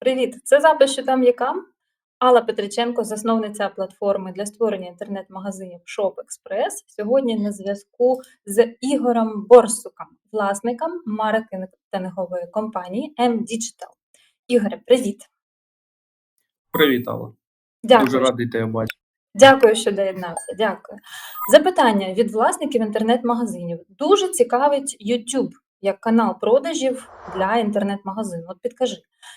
Привіт! Це запис «Що там є кам?» Алла Петриченко, засновниця платформи для створення інтернет-магазинів ShopExpress. Сьогодні на зв'язку з Ігорем Борсуком, власником маркетингової компанії M-Digital. Ігоре, привіт! Привіт, Алла. Дякую. Дуже радий тебе бачити. Дякую, що доєднався. Дякую. Запитання від власників інтернет-магазинів. Дуже цікавить YouTube як канал продажів для інтернет-магазину. От підкажи,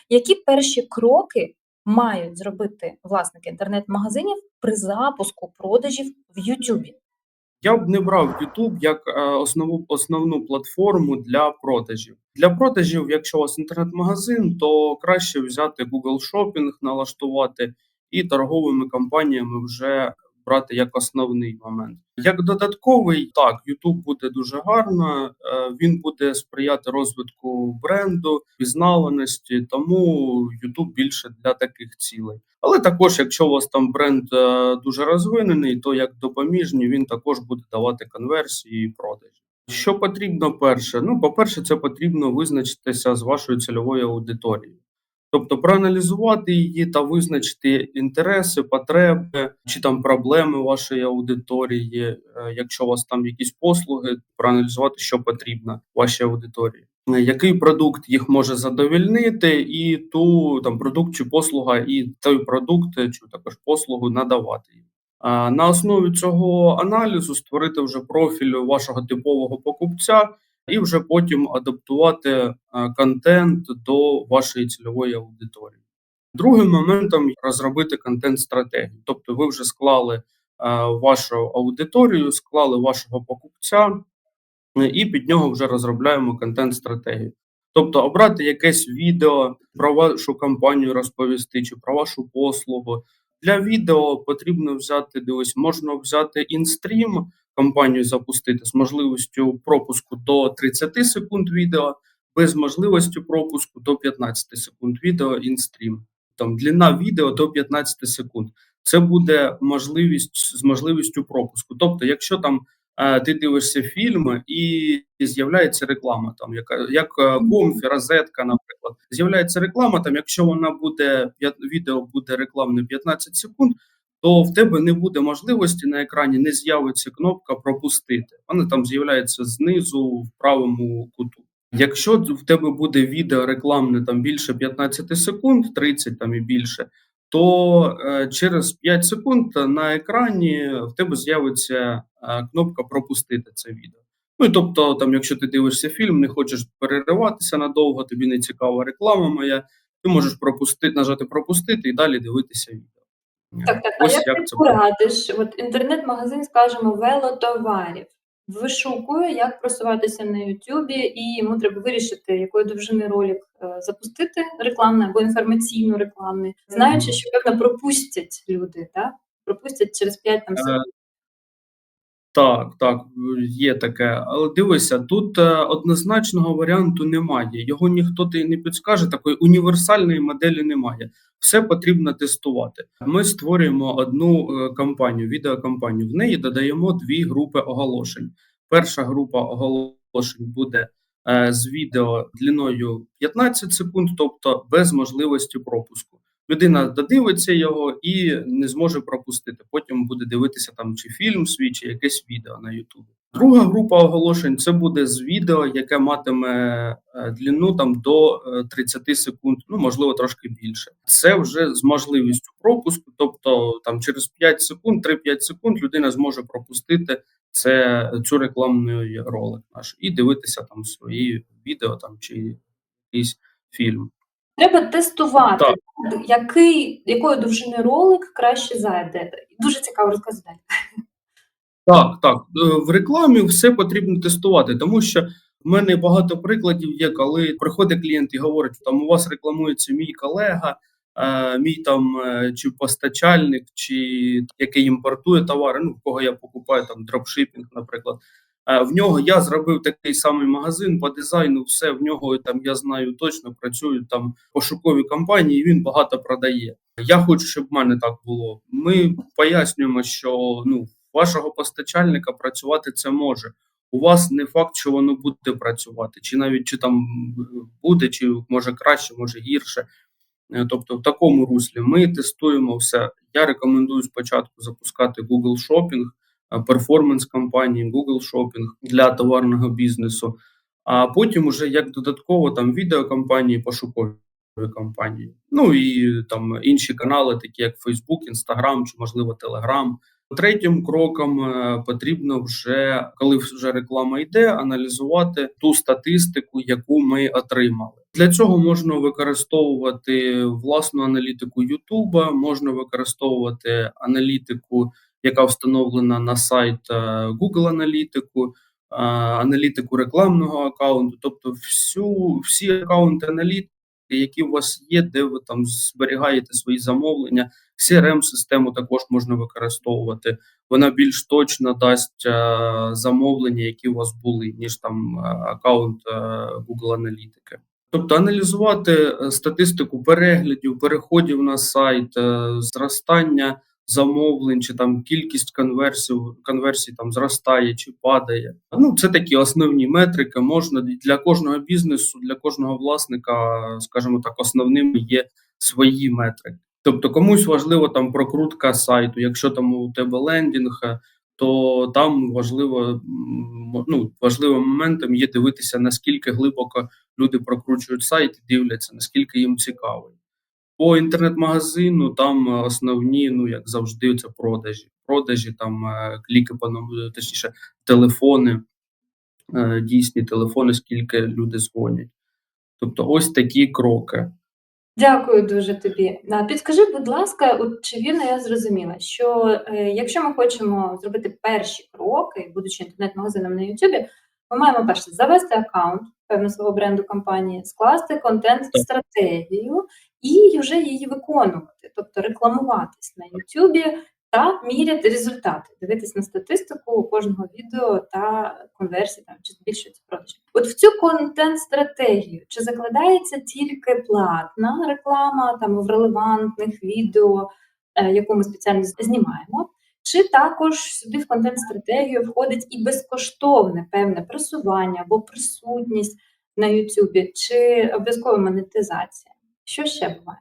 які перші кроки мають зробити власники інтернет-магазинів при запуску продажів в YouTube? Я б не брав YouTube як е, основу основну платформу для продажів. Для продажів, якщо у вас інтернет-магазин, то краще взяти Google Shopping, налаштувати і торговими компаніями вже брати як основний момент. Як додатковий, так YouTube буде дуже гарно. е, Він буде сприяти розвитку бренду, пізнаваності, тому YouTube більше для таких цілей. Але також, якщо у вас там бренд е, дуже розвинений, то як допоміжні він також буде давати конверсії і продажі. Що потрібно перше? Ну, по-перше, це потрібно визначитися з вашою цільовою аудиторією. Тобто проаналізувати її та визначити інтереси, потреби чи там проблеми вашої аудиторії. Е, Якщо у вас там якісь послуги, проаналізувати, що потрібно вашій аудиторії, Е, який продукт їх може задовільнити, і ту там продукт чи послуга, і той продукт е, чи також послугу надавати їм. На основі цього аналізу створити вже профіль вашого типового покупця і вже потім адаптувати е, контент до вашої цільової аудиторії. Другим моментом розробити контент-стратегію. Тобто, ви вже склали е, вашу аудиторію, склали вашого покупця, е, і під нього вже розробляємо контент-стратегію. Тобто обрати якесь відео про вашу компанію розповісти чи про вашу послугу. Для відео потрібно взяти дивись, можна взяти інстрім, компанію запустити з можливістю пропуску до 30 секунд відео, без можливості пропуску до 15 секунд відео інстрім. Там длина відео до 15 секунд. Це буде можливість з можливістю пропуску. Тобто, якщо там ти дивишся фільми і з'являється реклама, там яка як е, комфі, розетка, наприклад, з'являється реклама. Там, якщо вона буде відео буде рекламне 15 секунд, то в тебе не буде можливості на екрані, не з'явиться кнопка пропустити. Вона там з'являється знизу в правому куту. Якщо в тебе буде відео рекламне там більше 15 секунд, 30 там і більше, то е, через 5 секунд на екрані в тебе з'явиться е, кнопка пропустити це відео. Ну і тобто, там, якщо ти дивишся фільм, не хочеш перериватися надовго, тобі не цікава реклама моя, ти можеш пропустити, нажати пропустити і далі дивитися відео. Так, так. А Ось як як ти порадиш? От інтернет-магазин, скажімо, велотоварів. Вишукує, як просуватися на Ютубі, і йому треба вирішити, якої довжини ролик е, запустити рекламний або інформаційно рекламний, знаючи, що певно пропустять люди, так? Пропустять через 5 там Е, секунд. Так, так, є таке. Але дивися, тут е, однозначного варіанту немає. Його ніхто ти не підскаже, такої універсальної моделі немає. Все потрібно тестувати. Ми створюємо одну е, кампанію, відеокампанію. В неї додаємо дві групи оголошень. Перша група оголошень буде е, з відео длиною 15 секунд, тобто без можливості пропуску. Людина додивиться його і не зможе пропустити. Потім буде дивитися там чи фільм свій, чи якесь відео на Ютубі. Друга група оголошень це буде з відео, яке матиме е, длину там до е, 30 секунд, ну можливо трошки більше. Це вже з можливістю пропуску, тобто там через 5 секунд, 3-5 секунд людина зможе пропустити це цю рекламний ролик наш і дивитися там свої відео там чи якийсь фільм. Треба тестувати, Так. який, якої довжини ролик краще зайде. Дуже цікаво розказати. Так, так. Е, В рекламі все потрібно тестувати, тому що в мене багато прикладів є, коли приходить клієнт і говорить, там у вас рекламується мій колега, е, мій там е, чи постачальник, чи який імпортує товари, ну в кого я покупаю там дропшипінг, наприклад. Е, В нього я зробив такий самий магазин по дизайну, все в нього там я знаю точно, працюють там пошукові компанії, він багато продає. Я хочу, щоб в мене так було. Ми пояснюємо, що ну вашого постачальника працювати це може. У вас не факт, що воно буде працювати, чи навіть чи там буде, чи може краще, може гірше. Е, Тобто, в такому руслі ми тестуємо все. Я рекомендую спочатку запускати Google Shopping, перформанс кампанії, Google Shopping для товарного бізнесу, а потім уже як додатково там відеокампанії, пошукові кампанії. Ну і там інші канали, такі як Facebook, Instagram чи можливо Telegram. Третім кроком е, потрібно вже, коли вже реклама йде, аналізувати ту статистику, яку ми отримали. Для цього можна використовувати власну аналітику YouTube, можна використовувати аналітику, яка встановлена на сайт е, Google аналітику, е, аналітику рекламного аккаунту, тобто всю всі аккаунти аналітики, які у вас є, де ви там зберігаєте свої замовлення. crm систему також можна використовувати. Вона більш точно дасть е, замовлення, які у вас були, ніж там аккаунт Google аналітики. Тобто аналізувати статистику переглядів, переходів на сайт, зростання замовлень, чи там кількість конверсій, конверсій там зростає чи падає. Ну це такі основні метрики. Можна для кожного бізнесу, для кожного власника, скажімо так, основними є свої метрики. Тобто комусь важливо там прокрутка сайту. Якщо там у тебе лендінг, то там важливо ну, важливим моментом є дивитися, наскільки глибоко люди прокручують сайт і дивляться, наскільки їм цікавий. По інтернет-магазину там е, основні, ну як завжди, це продажі. Продажі, там е, кліки по точніше, телефони, е, дійсні телефони, скільки люди дзвонять. Тобто, ось такі кроки. Дякую дуже тобі. Підскажи, будь ласка, чи вірно я зрозуміла, що е, якщо ми хочемо зробити перші кроки, будучи інтернет-магазином на YouTube, ми маємо перше завести аккаунт певно свого бренду компанії, скласти контент-стратегію і вже її виконувати, тобто рекламуватись на YouTube та міряти результати, дивитись на статистику кожного відео та конверсії там чи збільшується продажі. От в цю контент-стратегію чи закладається тільки платна реклама там в релевантних відео, е, яку ми спеціально знімаємо, чи також сюди в контент-стратегію входить і безкоштовне певне просування або присутність на YouTube, чи обов'язкова монетизація? Що ще буває?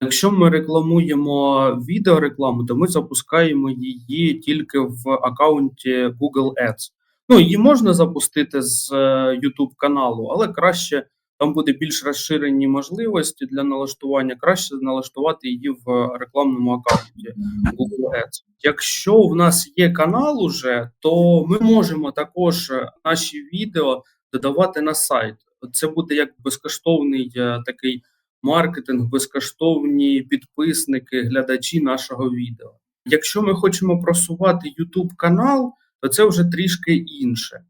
Якщо ми рекламуємо відеорекламу, то ми запускаємо її тільки в аккаунті Google Ads. Ну, її можна запустити з е, YouTube каналу, але краще там буде більш розширені можливості для налаштування. Краще налаштувати її в рекламному аккаунті Google Ads. Якщо в нас є канал уже, то ми можемо також наші відео додавати на сайт. Це буде як безкоштовний е, такий маркетинг, безкоштовні підписники, глядачі нашого відео. Якщо ми хочемо просувати YouTube канал, то це вже трішки інше.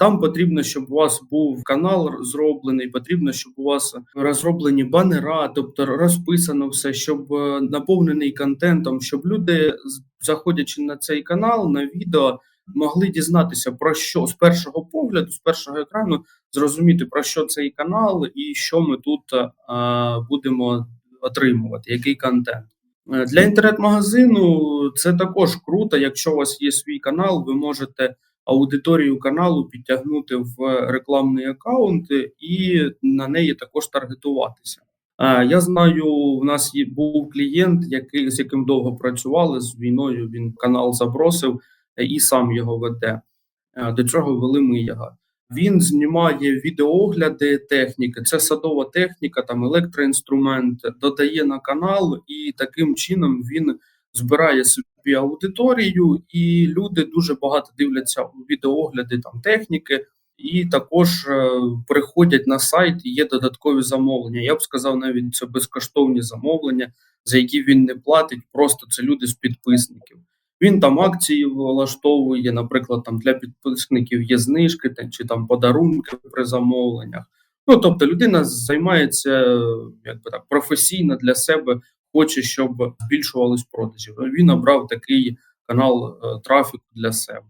Там потрібно, щоб у вас був канал зроблений, потрібно, щоб у вас розроблені банера, тобто розписано все, щоб е, наповнений контентом, щоб люди, заходячи на цей канал, на відео, могли дізнатися про що з першого погляду, з першого екрану, зрозуміти про що цей канал і що ми тут е, будемо отримувати, який контент. Е, Для інтернет-магазину це також круто. Якщо у вас є свій канал, ви можете аудиторію каналу підтягнути в рекламний аккаунт і на неї також таргетуватися. Е, Я знаю, у нас є був клієнт, який з яким довго працювали з війною. Він канал забросив і сам його веде. До цього вели ми його. Він знімає відеоогляди техніки, це садова техніка, там електроінструмент, додає на канал, і таким чином він збирає собі аудиторію, і люди дуже багато дивляться у відеоогляди там техніки, і також е, приходять на сайт. Є додаткові замовлення. Я б сказав, навіть це безкоштовні замовлення, за які він не платить. Просто це люди з підписників. Він там акції влаштовує, наприклад, там для підписників є знижки та- чи там подарунки при замовленнях. Ну тобто людина займається якби так професійно для себе, хоче, щоб збільшувались продажі. Він обрав такий канал е, трафіку для себе.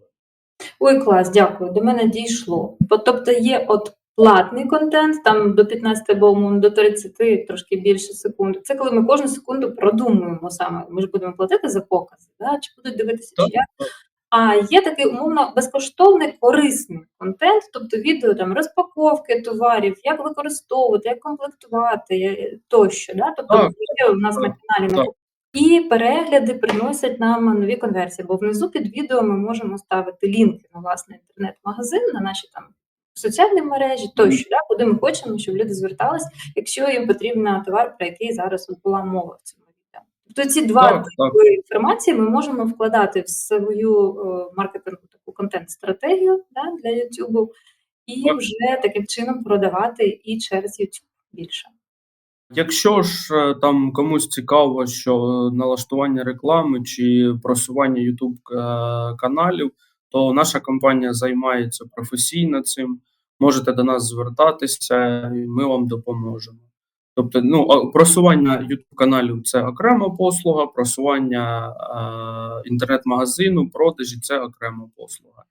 Ой, клас, дякую. До мене дійшло. Тобто є от платний контент, там до 15 або умовно, до 30, трошки більше секунд. Це коли ми кожну секунду продумуємо саме. Ми ж будемо платити за покази, да? чи будуть дивитися, чи як. А є такий умовно безкоштовний корисний контент, тобто відео там розпаковки товарів, як використовувати, як комплектувати е, тощо. Да? Тобто Так, є у нас на каналі так. і перегляди приносять нам нові конверсії, бо внизу під відео ми можемо ставити лінки на власний інтернет-магазин, на наші там соціальні мережі, тощо, да, куди ми хочемо, щоб люди звертались, якщо їм потрібен товар, про який зараз була мова в цьому відео. Тобто ці два Так, інформації ми можемо вкладати в свою е, маркетингову таку контент-стратегію да, для YouTube і Так. вже таким чином продавати і через YouTube більше. Якщо ж е, там комусь цікаво, що налаштування реклами чи просування YouTube е, каналів, то наша компанія займається професійно цим. Можете до нас звертатися, і ми вам допоможемо. Тобто, ну, просування YouTube каналів це окрема послуга, просування е, інтернет-магазину, продажі це окрема послуга.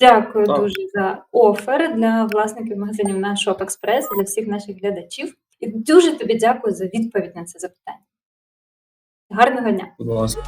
Дякую Так. дуже за офер для власників магазинів на Express, для всіх наших глядачів. І дуже тобі дякую за відповідь на це запитання. Гарного дня! Будь ласка.